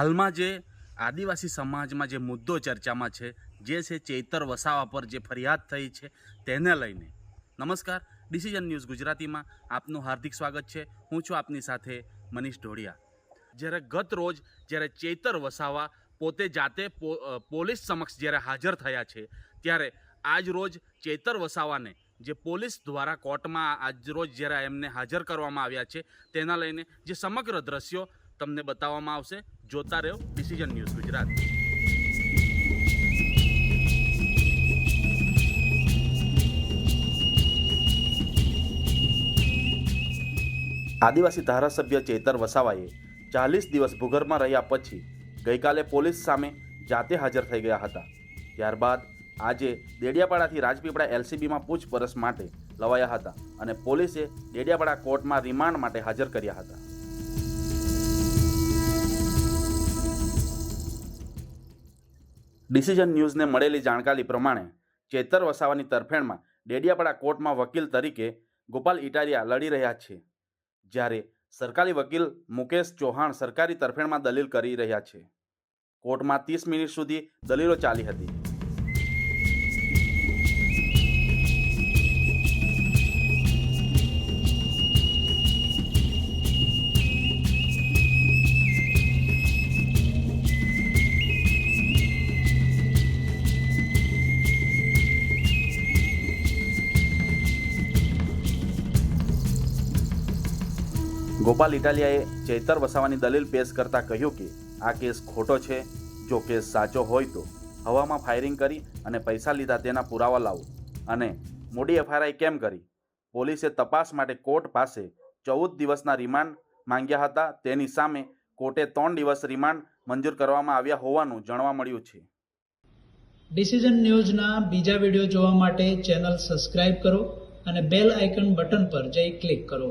હાલમાં જે આદિવાસી સમાજમાં જે મુદ્દો ચર્ચામાં છે, જે છે ચૈતર વસાવા પર જે ફરિયાદ થઈ છે, તેને લઈને. નમસ્કાર, ડિસિઝન ન્યૂઝ ગુજરાતીમાં આપનું હાર્દિક સ્વાગત છે. હું છું આપની સાથે મનીષ ઢોડિયા જ્યારે ગત રોજ જ્યારે ચૈતર વસાવા પોતે જાતે પોલીસ સમક્ષ જ્યારે હાજર થયા છે, ત્યારે આજ રોજ ચૈતર વસાવાને જે પોલીસ દ્વારા કોર્ટમાં આજ રોજ જ્યારે એમને હાજર કરવામાં આવ્યા છે, તેના લઈને જે સમગ્ર દ્રશ્યો તમને બતાવવામાં આવશે. જોતા રહ્યો ડિસિઝન ન્યૂઝ ગુજરાત. આદિવાસી ધારાસભ્ય ચેતર વસાવાએ ચાલીસ દિવસ ભૂગર્ભમાં રહ્યા પછી ગઈકાલે પોલીસ સામે જાતે હાજર થઈ ગયા હતા. ત્યારબાદ આજે દેડિયાપાડાથી રાજપીપળા એલસીબીમાં પૂછપરછ માટે લવાયા હતા અને પોલીસે દેડિયાપાડા કોર્ટમાં રિમાન્ડ માટે હાજર કર્યા હતા. ડિસિઝન ન્યૂઝને મળેલી જાણકારી પ્રમાણે ચેતર વસાવાની તરફેણમાં ડેડિયાપાડા કોર્ટમાં વકીલ તરીકે ગોપાલ ઇટાલિયા લડી રહ્યા છે. જ્યારે સરકારી વકીલ મુકેશ ચૌહાણ સરકારી તરફેણમાં દલીલ કરી રહ્યા છે. કોર્ટમાં ત્રીસ મિનિટ સુધી દલીલો ચાલી હતી. ગોપાલ ઇટાલિયાએ ચૈતર વસાવાની દલીલ પેશ કરતા કહ્યું કે, આ કેસ ખોટો છે. જો કેસ સાચો હોય તો હવામાં ફાયરિંગ કરી અને પૈસા લીધા તેના પુરાવા લાવો. અને મોડી એફઆઈઆર કેમ કરી? પોલીસે તપાસ માટે કોર્ટ પાસે ચૌદ દિવસના રિમાન્ડ માંગ્યા હતા. તેની સામે કોર્ટે ત્રણ દિવસ રિમાન્ડ મંજૂર કરવામાં આવ્યા હોવાનું જાણવા મળ્યું છે. ડિસિઝન ન્યૂઝના બીજા વીડિયો જોવા માટે ચેનલ સબસ્ક્રાઇબ કરો અને બેલ આઇકન બટન પર જઈ ક્લિક કરો.